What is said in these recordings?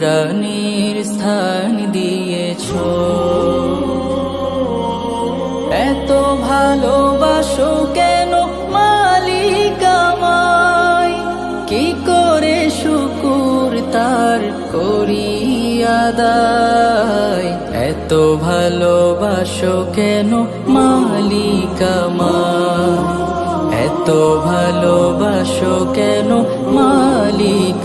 কোরআনের স্থান দিয়েছ। এত ভালোবাসো কেন মালিক আমায়? কি করে শুকুর তার করিয়াদায় এত ভালোবাসো কেন মালিক এত ভালোবাসো কেন মালিক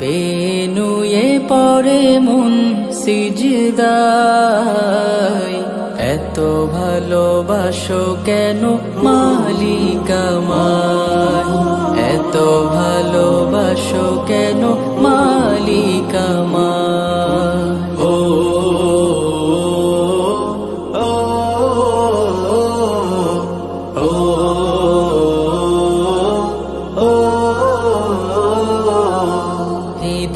পেনুয়ে পরে মন সিজদায়। এত ভালোবাসো কেন মালিক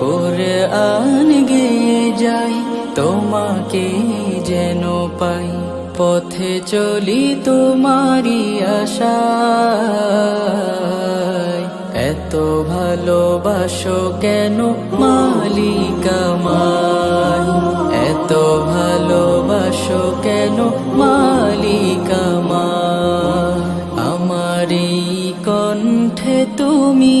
কোরআন গে যাই, তোমাকে যেন পাই। পথে চলি তোমারি আশা এত ভালোবাসো কেন মালিক আমায় এত ভালোবাসো কেন মালিক আমায় আমারি কণ্ঠে তুমি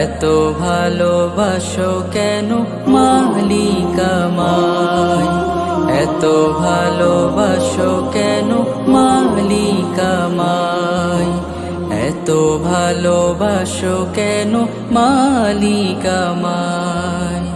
এত ভালোবাসো কেন মালিকামাই এত ভালোবাসো কেন মালিকামাই এত ভালোবাসো কেন মালিক আমায়